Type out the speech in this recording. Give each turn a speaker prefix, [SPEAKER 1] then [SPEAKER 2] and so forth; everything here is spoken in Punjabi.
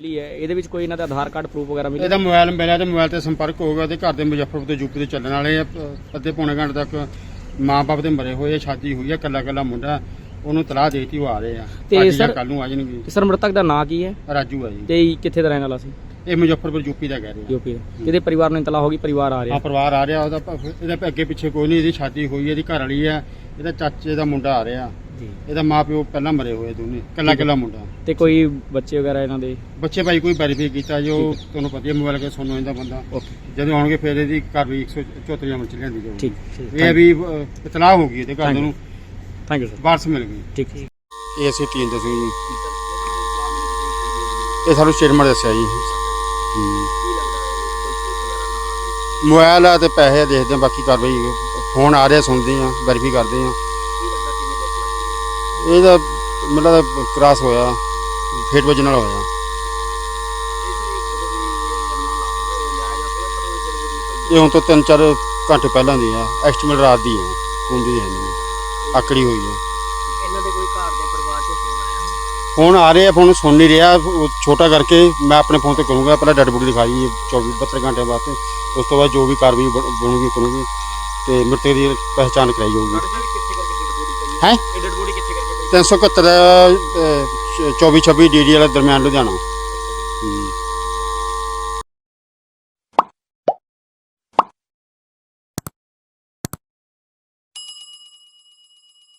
[SPEAKER 1] ਮਿਲੀ ਹੈ? ਇਹਦੇ ਵਿੱਚ ਕੋਈ ਇਹਨਾਂ ਦਾ ਆਧਾਰ ਕਾਰਡ ਪ੍ਰੂਫ ਵਗੈਰਾ ਮਿਲਿਆ
[SPEAKER 2] ਇਹਦਾ ਮੋਬਾਈਲ ਮਿਲਿਆ ਤੇ ਮੋਬਾਈਲ ਤੇ ਸੰਪਰਕ ਹੋ ਗਿਆ ਉਹਦੇ ਘਰ ਦੇ ਮੁਜ਼ੱਫਰਪੁਰ ਤੋਂ ਯੂਪੀ ਦੇ ਚੱਲਣ ਵਾਲੇ ਆ। ਅੱਧੇ ਪੌਣੇ ਘੰਟੇ ਤੱਕ ਮਾਂ-ਬਾਪ ਦੇ ਮਰੇ ਹੋਏ ਆ ਸ਼ਾਦੀ ਹੋਈ ਆ ਕੱਲਾ ਕੱਲਾ ਮੁੰਡਾ ਉਹਨੂੰ ਤਲਾਹ ਦੇਤੀ ਉਹ ਆ ਰਹੇ ਆ।
[SPEAKER 1] ਤੇ ਸਰ-
[SPEAKER 2] ਕੱਲ ਨੂੰ ਆ ਜਾਣਗੇ।
[SPEAKER 1] ਤੇ ਸਰ ਮ੍ਰਿਤਕ ਦਾ ਨਾਂ ਕੀ ਹੈ?
[SPEAKER 2] ਰਾਜੂ ਆ ਜੀ।
[SPEAKER 1] ਤੇ ਕਿੱਥੇ ਦਾ ਰਹਿਣ ਵਾਲਾ ਸੀ?
[SPEAKER 2] ਇਹ ਮੁਜ਼ੱਫਰਪੁਰ ਯੂਪੀ ਦਾ ਕਹਿ ਰਹੇ। ਆ
[SPEAKER 1] ਯੂਪੀ ਦਾ। ਕਿਹਦੇ ਪਰਿਵਾਰ ਨੂੰ ਇਤਲਾ ਹੋ ਗਈ ਪਰਿਵਾਰ ਆ ਰਿਹਾ।
[SPEAKER 2] ਪਰਿਵਾਰ ਆ ਰਿਹਾ ਉਹਦਾ ਇਹਦਾ ਅੱਗੇ ਪਿੱਛੇ ਕੋਈ ਨਹੀਂ ਇਹਦੀ ਸ਼ਾਦੀ ਹੋਈ ਹੈ ਇਹਦੀ ਘਰ ਵਾਲੀ ਆ ਇਹਦਾ ਚਾਚੇ ਦਾ ਮੁੰਡਾ ਆ ਰਿਹਾ।
[SPEAKER 1] ਜੀ।
[SPEAKER 2] ਇਹਦਾ ਮਾਪਿਓ ਪਹਿਲਾਂ ਮਰੇ ਹੋਏ ਦੋਨੇ ਕੱਲਾ ਕੱਲਾ ਮੁੰਡਾ।
[SPEAKER 1] ਤੇ ਕੋਈ ਬੱਚੇ ਵਗੈਰਾ ਇਹਨਾਂ ਦੇ?
[SPEAKER 2] ਬੱਚੇ ਭਾਈ ਕੋਈ ਵੈਰੀਫਾਈ ਕੀਤਾ ਜੋ ਤੁਹਾਨੂੰ ਪਤਾ ਹੀ ਮੋਬਾਈਲ ਕੇ ਸੁਣੋ ਇਹਦਾ ਬੰਦਾ।
[SPEAKER 1] ਓਕੇ
[SPEAKER 2] ਜਦੋਂ ਆਉਣਗੇ ਫਿਰ ਇਹਦੀ ਘਰ ਵੀ 174 ਅਮਲ ਚ ਲਿਆਂਦੀ ਜਾਊਗੀ।
[SPEAKER 1] ਠੀਕ ਠੀਕ।
[SPEAKER 2] ਇਹ ਵੀ ਅ, ਇਤਲਾਹ ਹੋ ਗਈ ਇਹਦੇ ਘਰ. ਨੂੰ।
[SPEAKER 1] ਥੈਂਕ ਯੂ ਸਰ
[SPEAKER 2] ਵਾਰਸ ਮਿਲ ਗਈ।
[SPEAKER 1] ਠੀਕ
[SPEAKER 2] ਇਹ ਅਸੀਂ ਟੀਮ ਦੱਸੋ ਜੀ। ਇਹ ਸਾਨੂੰ ਸਟੇਟਮੈਂਟ ਦੱਸਿਆ ਜੀ। ਹੂੰ। ਮੋਬਾਈਲ ਆ ਤੇ ਪੈਸੇ ਦੇਖਦੇ ਆ ਬਾਕੀ ਕਾਰਵਾਈ ਫੋਨ ਆ ਰਿਹਾ ਸੁਣਦੇ ਆ ਵੈਰੀਫਾਈ ਕਰਦੇ ਆ। ਇਹਦਾ ਮਤਲਬ ਕ੍ਰਾਸ ਹੋਇਆ। ਫੇਟ ਵਜਨ ਨਾਲ ਹੋਇਆ। ਇਹ ਹੁਣ ਤੋਂ ਤਿੰਨ ਚਾਰ ਘੰਟੇ ਪਹਿਲਾਂ ਦੀ ਆ। ਐਸਟੀਮੇਟ ਰਾਤ ਦੀ ਹੈ ਹੁਣ ਦੀ ਹੈ ਨਹੀਂ। ਆਕੜੀ ਹੋਈ ਹੈ
[SPEAKER 1] ਇਹਨਾਂ ਦੇ ਕੋਈ ਘਰ ਦੇ ਪਰਿਵਾਰ ਤੋਂ ਫੋਨ ਆਇਆ
[SPEAKER 2] ਫੋਨ ਆ ਰਹੇ ਫੋਨ ਸੁਣ ਨਹੀਂ ਰਿਹਾ। ਉਹ ਛੋਟਾ ਕਰਕੇ ਮੈਂ ਆਪਣੇ ਫੋਨ ਤੇ ਕਰੂੰਗਾ। ਪਹਿਲਾਂ ਡੈਡ ਬੋਡੀ ਦਿਖਾਈ 24 72 ਘੰਟੇ ਬਾਅਦ ਉਸ ਤੋਂ ਬਾਅਦ ਜੋ ਵੀ ਕਾਰਵਾਈ ਬਣ- ਬਣੂਗੀ ਕਰੂੰਗੀ। ਤੇ ਮ੍ਰਿਤਕ ਦੀ ਪਹਿਚਾਣ ਕਰਾਈ ਜਾਊਗੀ। ਹੈ?
[SPEAKER 1] ਡੈਡ ਬੋਡੀ ਕਿੱਥੇ ਕਰਕੇ
[SPEAKER 2] 371 24 26 ਡੀਡੀ ਵਾਲੇ ਦਰਮਿਆਨ ਲੁਧਿਆਣਾ।